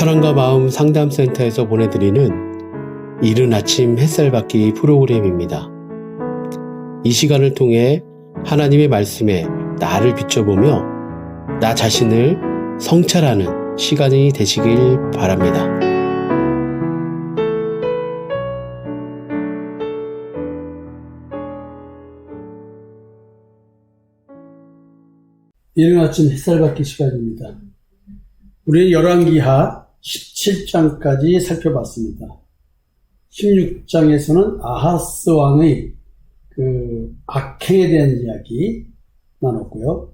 사랑과 마음 상담센터에서 보내드리는 이른 아침 햇살 받기 프로그램입니다. 이 시간을 통해 하나님의 말씀에 나를 비춰보며 나 자신을 성찰하는 시간이 되시길 바랍니다. 이른 아침 햇살 받기 시간입니다. 우리는 열왕기하 17장까지 살펴봤습니다. 16장에서는 아하스 왕의 그 악행에 대한 이야기 나눴고요.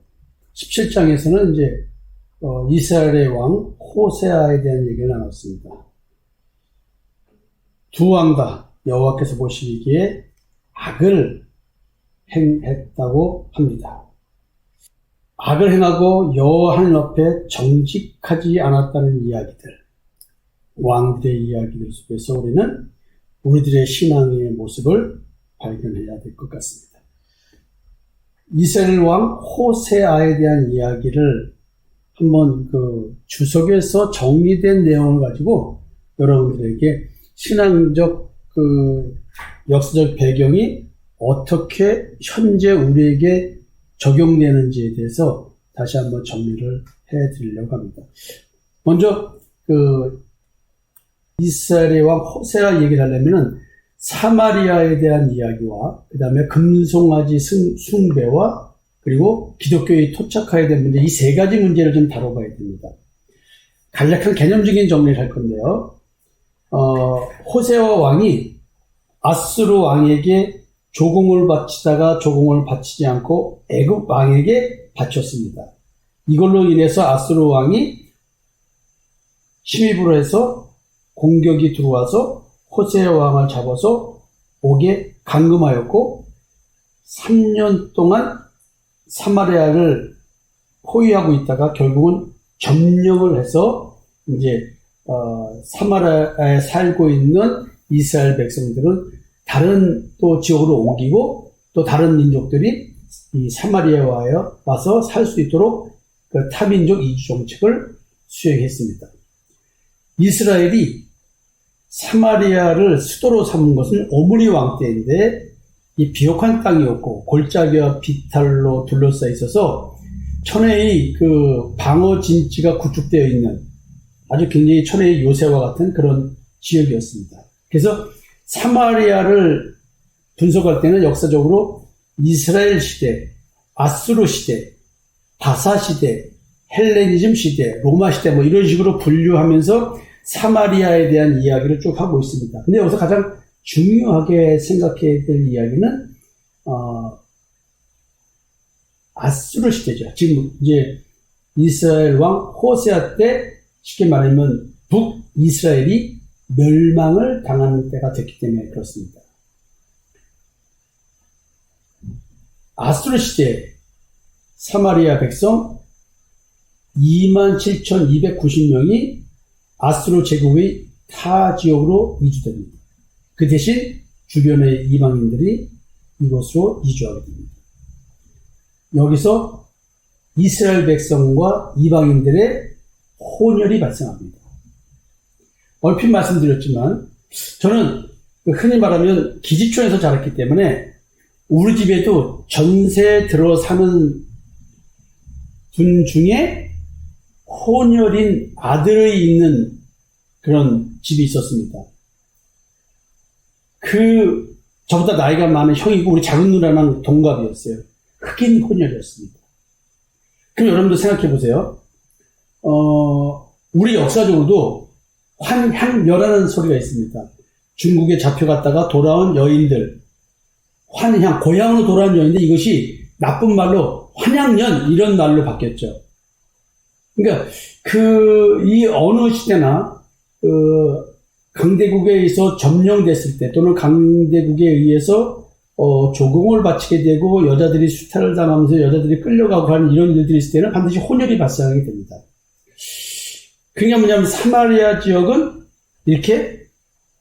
17장에서는 이제 어, 이스라엘의 왕 호세아에 대한 얘기를 나눴습니다. 두 왕 다 여호와께서 보시기에 악을 행했다고 합니다. 악을 행하고 여호와 하나님 앞에 정직하지 않았다는 이야기들, 왕들의 이야기들 속에서 우리는 우리들의 신앙의 모습을 발견해야 될 것 같습니다. 이스라엘 왕 호세아에 대한 이야기를 한번 그 주석에서 정리된 내용을 가지고 여러분들에게 신앙적 그 역사적 배경이 어떻게 현재 우리에게 적용되는지에 대해서 다시 한번 정리를 해 드리려고 합니다. 먼저 그 이스라엘의 왕 호세아 얘기를 하려면은 사마리아에 대한 이야기와 그 다음에 금송아지 숭배와 그리고 기독교의 토착화에 대한 문제 이 세 가지 문제를 좀 다뤄봐야 됩니다. 간략한 개념적인 정리를 할 건데요. 어, 호세와 왕이 아스루 왕에게 조공을 바치다가 조공을 바치지 않고 애굽 왕에게 바쳤습니다. 이걸로 인해서 아스루 왕이 침입을 해서 공격이 들어와서 호세 왕을 잡아서 옥에 감금하였고 3년 동안 사마리아를 포위하고 있다가 결국은 점령을 해서 이제 어, 사마리아에 살고 있는 이스라엘 백성들은 다른 또 지역으로 옮기고 또 다른 민족들이 이 사마리아에 와서 살 수 있도록 그 타민족 이주 정책을 수행했습니다. 이스라엘이 사마리아를 수도로 삼은 것은 오므리 왕 때인데 이 비옥한 땅이었고 골짜기와 비탈로 둘러싸여 있어서 천혜의 그 방어 진지가 구축되어 있는 아주 굉장히 천혜의 요새와 같은 그런 지역이었습니다. 그래서 사마리아를 분석할 때는 역사적으로 이스라엘 시대, 아수르 시대, 바사 시대, 헬레니즘 시대, 로마 시대 뭐 이런 식으로 분류하면서 사마리아에 대한 이야기를 쭉 하고 있습니다. 근데 여기서 가장 중요하게 생각해야 될 이야기는 어, 아수르 시대죠. 지금 이제 이스라엘 왕 호세아 때 쉽게 말하면 북 이스라엘이 멸망을 당하는 때가 됐기 때문에 그렇습니다. 아수르 시대 사마리아 백성 27,290명이 아수르 제국의 타 지역으로 이주됩니다. 그 대신 주변의 이방인들이 이곳으로 이주하게 됩니다. 여기서 이스라엘 백성과 이방인들의 혼혈이 발생합니다. 얼핏 말씀드렸지만 저는 흔히 말하면 기지촌에서 자랐기 때문에 우리 집에도 전세 들어 사는 분 중에 혼혈인 아들이 있는 그런 집이 있었습니다. 그 저보다 나이가 많은 형이고 우리 작은 누나랑 동갑이었어요. 흑인 혼혈이었습니다. 그럼 여러분도 생각해 보세요. 어, 우리 역사적으로도 환향녀라는 소리가 있습니다. 중국에 잡혀갔다가 돌아온 여인들, 환향, 고향으로 돌아온 여인인데 이것이 나쁜 말로 환향년 이런 말로 바뀌었죠. 그러니까 그 이 어느 시대나 그 강대국에 의해서 점령됐을 때 또는 강대국에 의해서 어, 조공을 바치게 되고 여자들이 수탈을 당하면서 여자들이 끌려가고 하는 이런 일들이 있을 때는 반드시 혼혈이 발생하게 됩니다. 그게 뭐냐면 사마리아 지역은 이렇게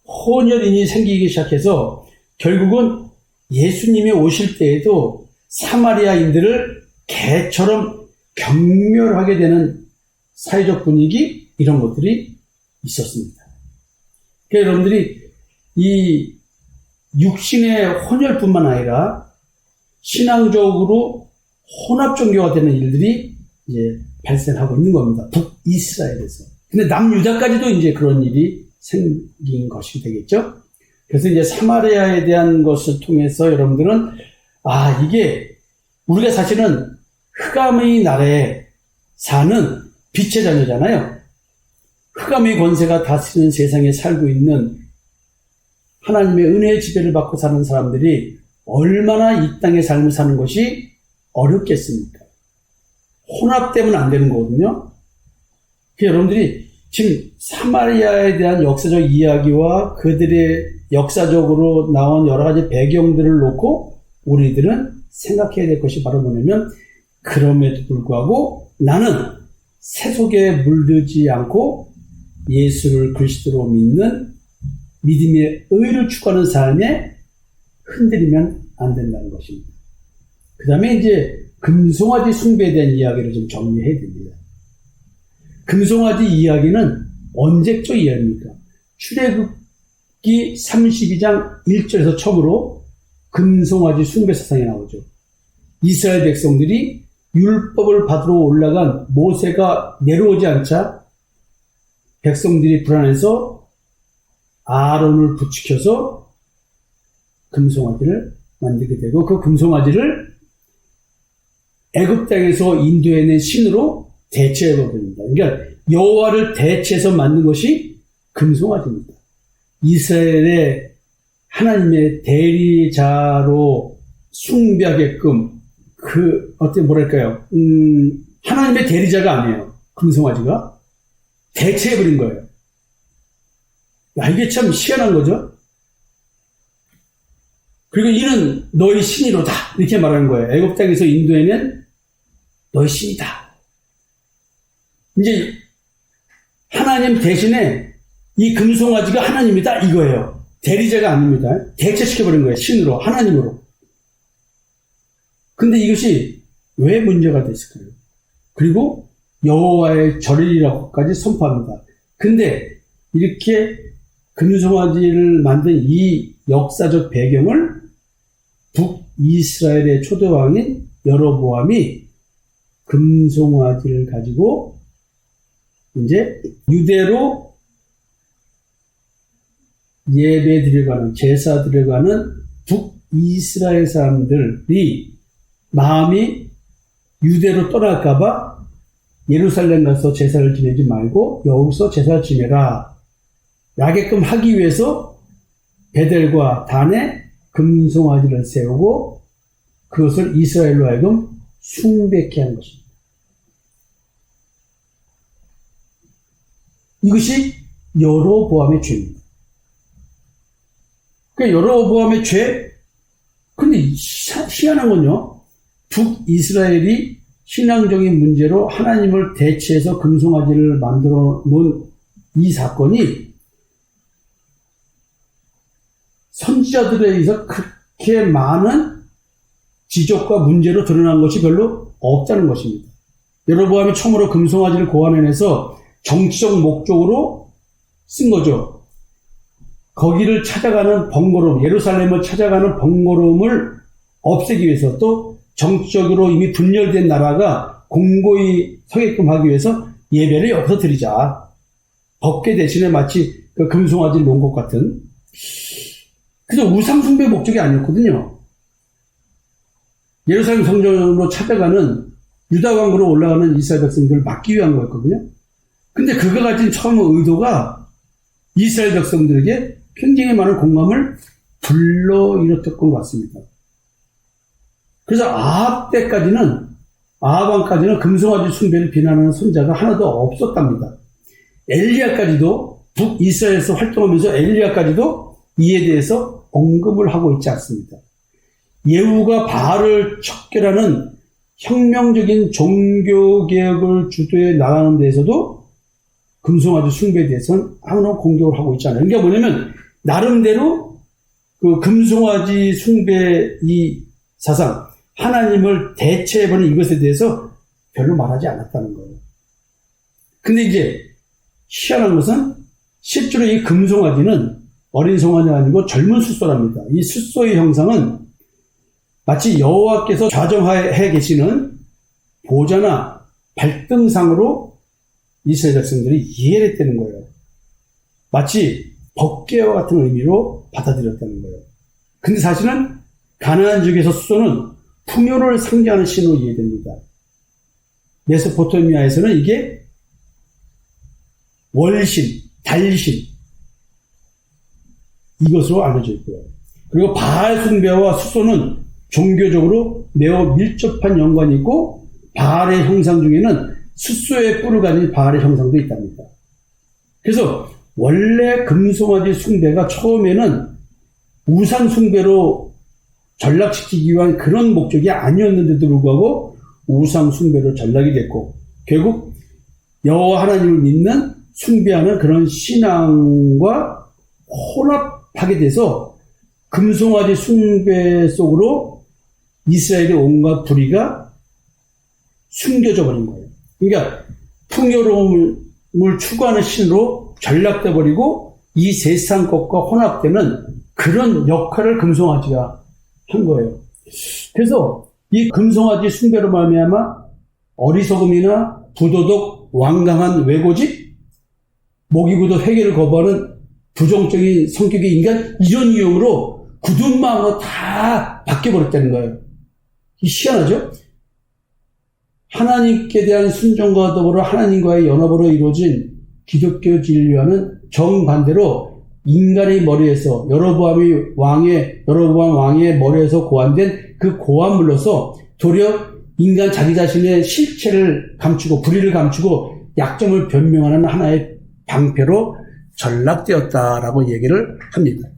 혼혈인이 생기기 시작해서 결국은 예수님이 오실 때에도 사마리아인들을 개처럼 경멸하게 되는 사회적 분위기 이런 것들이 있었습니다. 그러니까 여러분들이 이 육신의 혼혈뿐만 아니라 신앙적으로 혼합 종교가 되는 일들이 이제 발생하고 있는 겁니다. 북이스라엘에서. 근데 남유다까지도 이제 그런 일이 생긴 것이 되겠죠. 그래서 이제 사마리아에 대한 것을 통해서 여러분들은 아 이게 우리가 사실은 흑암의 나라에 사는 빛의 자녀잖아요. 흑암의 권세가 다스리는 세상에 살고 있는 하나님의 은혜의 지배를 받고 사는 사람들이 얼마나 이 땅의 삶을 사는 것이 어렵겠습니까? 혼합되면 안 되는 거거든요. 그 여러분들이 지금 사마리아에 대한 역사적 이야기와 그들의 역사적으로 나온 여러 가지 배경들을 놓고 우리들은 생각해야 될 것이 바로 뭐냐면 그럼에도 불구하고 나는 세속에 물들지 않고 예수를 그리스도로 믿는 믿음의 의를 추구하는 삶에 흔들리면 안 된다는 것입니다. 그 다음에 이제 금송아지 숭배에 대한 이야기를 좀 정리해야 됩니다. 금송아지 이야기는 언제적 이야기입니까? 출애굽기 32장 1절에서 처음으로 금송아지 숭배 사상이 나오죠. 이스라엘 백성들이 율법을 받으러 올라간 모세가 내려오지 않자 백성들이 불안해서 아론을 부추켜서 금송아지를 만들게 되고 그 금송아지를 애굽 땅에서 인도해낸 신으로 대체해 버립니다. 그러니까 여호와를 대체해서 만든 것이 금송아지입니다. 이스라엘의 하나님의 대리자로 숭배하게끔 그 어떻게 뭐랄까요? 음, 하나님의 대리자가 아니에요. 금송아지가 대체해 버린 거예요. 야, 이게 참 희한한 거죠? 그리고 이는 너희 신이로다. 이렇게 말하는 거예요. 애굽 땅에서 인도에는 신이다. 이제 하나님 대신에 이 금송아지가 하나님이다 이거예요. 대리자가 아닙니다. 대체시켜버린 거예요. 신으로 하나님으로. 근데 이것이 왜 문제가 됐을까요? 그리고 여호와의 절이라고까지 선포합니다. 근데 이렇게 금송아지를 만든 이 역사적 배경을 북이스라엘의 초대왕인 여로보암이 금송아지를 가지고 이제 유대로 예배 드려가는 제사 드려가는 북이스라엘 사람들이 마음이 유대로 떠날까봐 예루살렘 가서 제사를 지내지 말고 여기서 제사를 지내라. 야게끔 하기 위해서 베델과 단에 금송아지를 세우고 그것을 이스라엘로 하여금 숭배케 한 것입니다. 이것이 여로보암의 죄입니다. 그 여로보암의 죄. 근데 희한한 건요. 북이스라엘이 신앙적인 문제로 하나님을 대체해서 금송아지를 만들어 놓은 이 사건이 선지자들에 의해서 그렇게 많은 지적과 문제로 드러난 것이 별로 없다는 것입니다. 여로보암이 처음으로 금송아지를 고안해내서 정치적 목적으로 쓴 거죠. 거기를 찾아가는 번거로움, 예루살렘을 찾아가는 번거로움을 없애기 위해서 또 정치적으로 이미 분열된 나라가 공고히 서게끔 하기 위해서 예배를 여기서 드리자. 법계 대신에 마치 그 금송아지를 놓은 것 같은. 그래서 우상숭배 목적이 아니었거든요. 예루살렘 성전으로 찾아가는 유다 왕으로 올라가는 이스라엘 백성들을 막기 위한 거였거든요. 근데 그가 가진 처음 의도가 이스라엘 백성들에게 굉장히 많은 공감을 불러 일으켰던 것 같습니다. 그래서 아합 때까지는 아합 왕까지는 금송아지 숭배를 비난하는 손자가 하나도 없었답니다. 엘리야까지도 북이스라엘에서 활동하면서 엘리야까지도 이에 대해서 언급을 하고 있지 않습니다. 예후가 바알을 척결하는 혁명적인 종교개혁을 주도해 나가는 데에서도 금송아지 숭배에 대해서는 아무런 공격을 하고 있지 않아요. 그러니까 뭐냐면, 나름대로 그 금송아지 숭배 이 사상, 하나님을 대체해버린 이것에 대해서 별로 말하지 않았다는 거예요. 근데 이제 희한한 것은 실제로 이 금송아지는 어린 송아지 아니고 젊은 숫소랍니다. 이 숫소의 형상은 마치 여호와께서 좌정하에 계시는 보좌나 발등상으로 이스라엘 백성들이 이해를 했다는 거예요. 마치 법계와 같은 의미로 받아들였다는 거예요. 근데 사실은 가나안 지역에서 수소는 풍요를 상징하는 신으로 이해됩니다. 메소포타미아에서는 이게 월신, 달신 이것으로 알려져 있고요. 그리고 바알 숭배와 수소는 종교적으로 매우 밀접한 연관이 있고 바알의 형상 중에는 수소의 뿔을 가진 바알의 형상도 있답니다. 그래서 원래 금송아지 숭배가 처음에는 우상 숭배로 전락시키기 위한 그런 목적이 아니었는데도 불구하고 우상 숭배로 전락이 됐고 결국 여호와 하나님을 믿는 숭배하는 그런 신앙과 혼합하게 돼서 금송아지 숭배 속으로 이스라엘의 온갖 불의가 숨겨져 버린 거예요. 그러니까 풍요로움을 추구하는 신으로 전락돼 버리고 이 세상 것과 혼합되는 그런 역할을 금송아지가 한 거예요. 그래서 이 금송아지 숭배로 말미암아 어리석음이나 부도덕 완강한 외고집 모기구도 회개를 거부하는 부정적인 성격의 인간 이런 이유로 굳은 마음으로 다 바뀌어버렸다는 거예요. 이 희한하죠? 하나님께 대한 순종과 더불어 하나님과의 연합으로 이루어진 기독교 진리와는 정반대로 인간의 머리에서 여로보암이 왕의 여로보암 왕의 머리에서 고안된 그 고안물로서 도리어 인간 자기 자신의 실체를 감추고 불의를 감추고 약점을 변명하는 하나의 방패로 전락되었다라고 얘기를 합니다.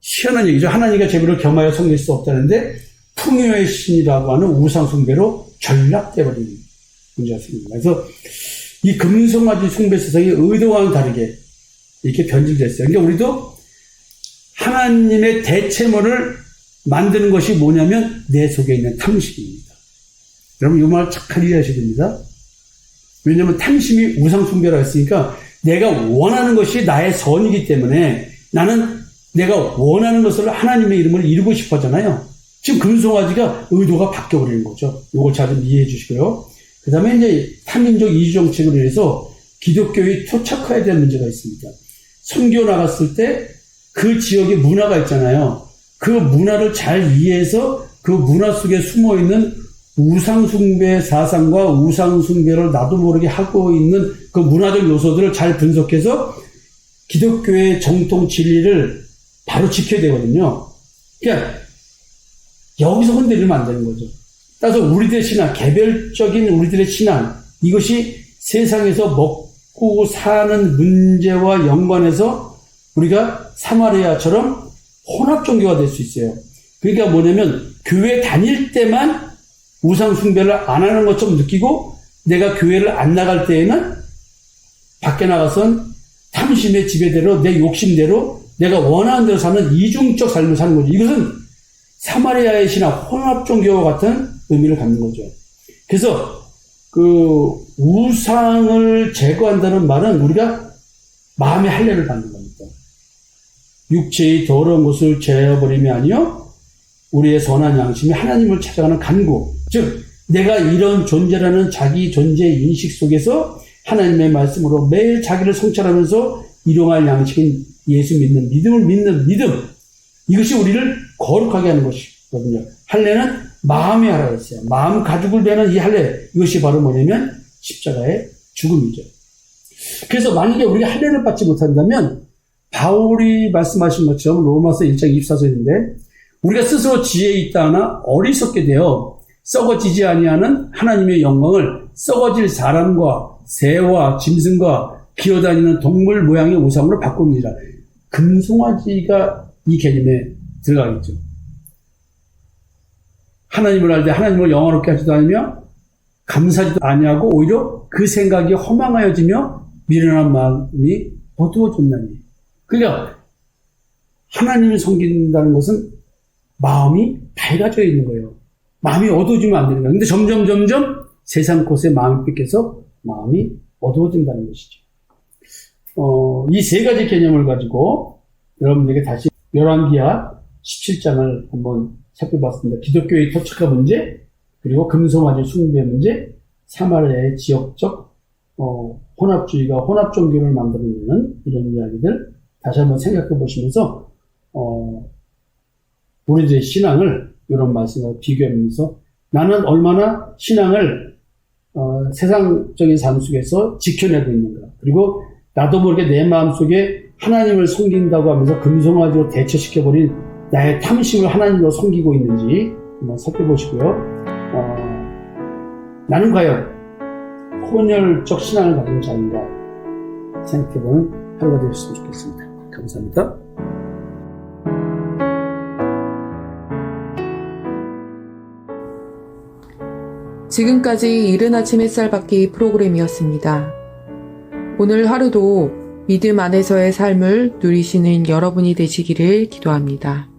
희한한 얘기죠. 하나님과 제물을 겸하여 섬길 수 없다는데 풍요의 신이라고 하는 우상 숭배로 전락되어버린 문제였습니다. 그래서 이 금송아지 숭배 세상이 의도와는 다르게 이렇게 변질됐어요. 그러니까 우리도 하나님의 대체물을 만드는 것이 뭐냐면 내 속에 있는 탐심입니다. 여러분 이 말 착하게 이해하셔야 됩니다. 왜냐하면 탐심이 우상숭배라고 했으니까 내가 원하는 것이 나의 선이기 때문에 나는 내가 원하는 것을 하나님의 이름을 이루고 싶어 하잖아요. 지금 금송아지가 의도가 바뀌어버리는 거죠. 이걸 잘 좀 이해해 주시고요. 그 다음에 이제 탐민족 이주정책으로 인해서 기독교의 토착화에 대한 문제가 있습니다. 선교 나갔을 때 그 지역의 문화가 있잖아요. 그 문화를 잘 이해해서 그 문화 속에 숨어 있는 우상숭배 사상과 우상숭배를 나도 모르게 하고 있는 그 문화적 요소들을 잘 분석해서 기독교의 정통 진리를 바로 지켜야 되거든요. 그러니까 여기서 흔들리면 안 되는 거죠. 따라서 우리들의 신앙, 개별적인 우리들의 신앙, 이것이 세상에서 먹고 사는 문제와 연관해서 우리가 사마리아처럼 혼합 종교가 될 수 있어요. 그러니까 뭐냐면 교회 다닐 때만 우상 숭배를 안 하는 것처럼 느끼고 내가 교회를 안 나갈 때에는 밖에 나가선 탐심의 지배대로 내 욕심대로 내가 원하는 대로 사는 이중적 삶을 사는 거죠. 이것은 사마리아의 신앙 혼합 종교와 같은 의미를 갖는 거죠. 그래서 그 우상을 제거한다는 말은 우리가 마음의 할례를 받는 겁니다. 육체의 더러운 것을 제어버림이 아니요 우리의 선한 양심이 하나님을 찾아가는 간구. 즉 내가 이런 존재라는 자기 존재 인식 속에서 하나님의 말씀으로 매일 자기를 성찰하면서 일용할 양식인 예수 믿는 믿음을 믿는 믿음. 이것이 우리를 거룩하게 하는 것이거든요. 할례는 마음의 하라고 했어요. 마음 가죽을 베는 이 할례. 이것이 바로 뭐냐면 십자가의 죽음이죠. 그래서 만약에 우리가 할례를 받지 못한다면 바울이 말씀하신 것처럼 로마서 1장 24절인데 우리가 스스로 지혜 있다 하나 어리석게 되어 썩어지지 아니하는 하나님의 영광을 썩어질 사람과 새와 짐승과 기어다니는 동물 모양의 우상으로 바꿉니다. 금송아지가 이 개념에 들어가겠죠. 하나님을 알때 하나님을 영화롭게 하지도 않으며 감사지도 아니하고 오히려 그 생각이 허망하여지며 미련한 마음이 어두워졌나니. 그러니까 하나님을 섬긴다는 것은 마음이 밝아져 있는 거예요. 마음이 어두워지면 안 되는 거예요. 근데 점점 점점 세상 곳에 마음이 뺏겨서 마음이 어두워진다는 것이죠. 어, 이 세 가지 개념을 가지고 여러분들에게 다시 열왕기하 17장을 한번 살펴봤습니다. 기독교의 토착화 문제, 그리고 금송아지 숭배 문제, 사마리아의 지역적 어, 혼합주의가 혼합 종교를 만들어내는 이런 이야기들 다시 한번 생각해 보시면서 어, 우리들의 신앙을 이런 말씀과 비교하면서 나는 얼마나 신앙을 어, 세상적인 삶 속에서 지켜내고 있는가 그리고 나도 모르게 내 마음속에 하나님을 섬긴다고 하면서 금송아지로 대처시켜버린 나의 탐심을 하나님으로 섬기고 있는지 한번 살펴보시고요. 어, 나는 과연 혼혈적 신앙을 가진 자인가 생각해보는 하루가 되었으면 좋겠습니다. 감사합니다. 지금까지 이른 아침 햇살 받기 프로그램이었습니다. 오늘 하루도 믿음 안에서의 삶을 누리시는 여러분이 되시기를 기도합니다.